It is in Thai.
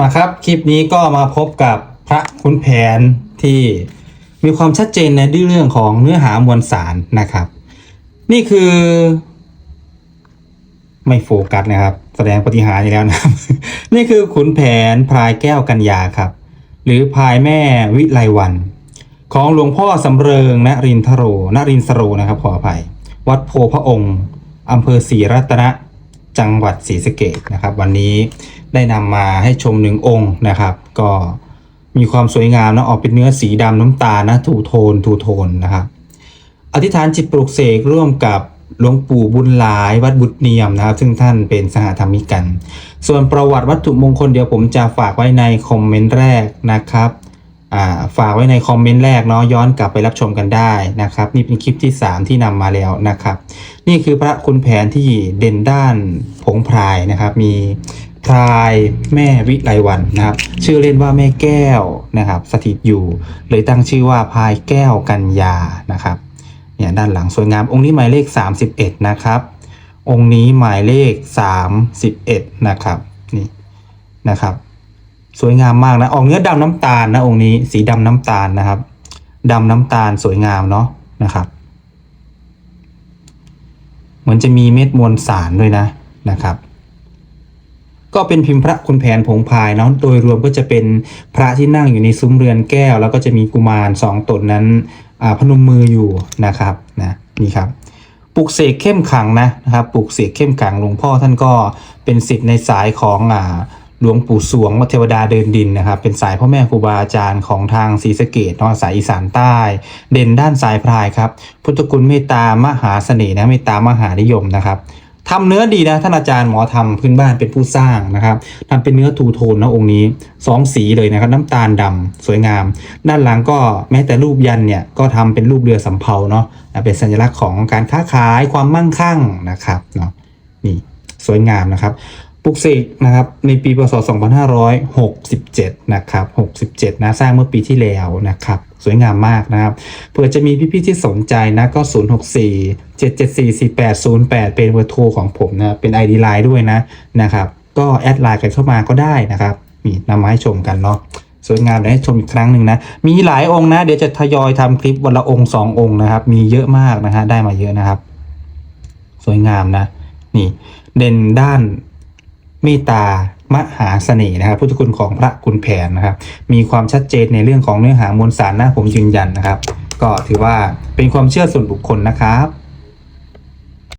มาครับ คลิปนี้ก็มาพบกับพระขุนแผนที่มีความชัดเจนในเรื่องของเนื้อหามวลสารนะครับ นี่คือ ไม่โฟกัสนะครับ แสดงปฏิหารย์อีกแล้วนะครับ นี่คือขุนแผนพลายแก้วกัญญาครับ หรือพลายแม่วิไลวัน ของหลวงพ่อสำเริงนรินทโรนรินทโรนะครับขออภัย วัดโพพระองค์อำเภอศรีรัตนะ จังหวัดศรีสะเกดนะครับ วันนี้ได้นำมาให้ชมหนึ่งองค์นะครับ ก็มีความสวยงามนะออกเป็นเนื้อสีดำน้ำตาลนะทูโทนทูโทนนะครับอธิษฐานจิตปลุกเสกร่วมกับหลวงปู่บุญหลายวัดบุตรเนียมนะครับ ซึ่งท่านเป็นสหธรรมิกัน ส่วนประวัติวัตถุมงคลเดี๋ยวผมจะฝากไว้ในคอมเมนต์แรกนะครับ ฝากไว้ในคอมเมนต์แรกเนาะย้อนกลับไปรับชมกันได้นะครับ นี่เป็นคลิปที่ 3 ที่นำมาแล้วนะครับ นี่คือพระคุณแผนที่เด่นด้านผงพรายนะครับ มีพรายแม่วิไลวันนะครับ ชื่อเล่นว่าแม่แก้วนะครับ สถิตอยู่เลยตั้งชื่อว่าพรายแก้วกัญญานะครับเนี่ยด้านหลังสวยงามองค์นี้หมายเลข 31 นะครับ องค์นี้หมายเลข 31 นะครับนี่นะครับ สวยงามมากนะออกเนื้อดำน้ำตาลนะองค์นี้ สีดำน้ำตาลนะครับดำน้ำตาลสวยงามเนาะนะครับ เหมือนจะมีเม็ดมวลสารด้วยนะนะครับ ก็เป็นพิมพ์พระคุณแผนผงพายเนาะโดยรวมก็จะเป็นพระที่นั่งอยู่ในซุ้มเรือนแก้ว แล้วก็จะมีกุมารสองตนนั้นพนมมืออยู่นะครับนะนี่ครับปลุกเสกเข้มขังนะนะครับปลุกเสกเข้มขังหลวงพ่อท่านก็เป็นสิทธิ์ในสายของอ่า ลวงปู่สวงวัดเทวดาเดินดินนะครับเป็นสายพ่อแม่ครูบาอาจารย์ของทางศรีสะเกดนาะสายอีสานใต้ เด่นด้านสายพรายครับ พุทธคุณเมตตามหาเสน่ห์นะเมตตามหานิยมนะครับทำเนื้อดีนะท่านอาจารย์หมอทำพื้นบ้านเป็นผู้สร้างนะครับทำเป็นเนื้อทูโทนนะองค์นี้สองสีเลยนะครับน้ำตาลดำสวยงาม ด้านหลังก็แม้แต่รูปยันเนี่ยก็ทำเป็นรูปเรือสำเภาเนาะเป็นสัญลักษณ์ของการค้าขายความมั่งคั่งนะครับเนาะนี่สวยงามนะครับ ปลุกเสกนะครับในปีพศ 2567 นะครับ 67 นะสร้างเมื่อปีที่แล้วนะครับ สวยงามมากนะครับเผื่อจะมีพี่ๆที่สนใจนะก็ 064 774 4808 เป็นเบอร์โทรของผมนะเป็น ID Line ด้วยนะนะครับ ก็แอดไลน์กันเข้ามาก็ได้นะครับนี่นำมาให้ชมกันเนาะสวยงามเดี๋ยวให้ชมอีกครั้งหนึ่งนะ มีหลายองค์นะ เดี๋ยวจะทยอยทำคลิปวันละองค์สององค์นะครับ มีเยอะมากนะฮะได้มาเยอะนะครับ สวยงามนะ นี่ เด่นด้าน เมตตามหาเสน่ห์นะครับ พุทธคุณของพระคุณแผนนะครับ มีความชัดเจนในเรื่องของเนื้อหามวลสารนะผมยืนยันนะครับ ก็ถือว่าเป็นความเชื่อส่วนบุคคลนะครับ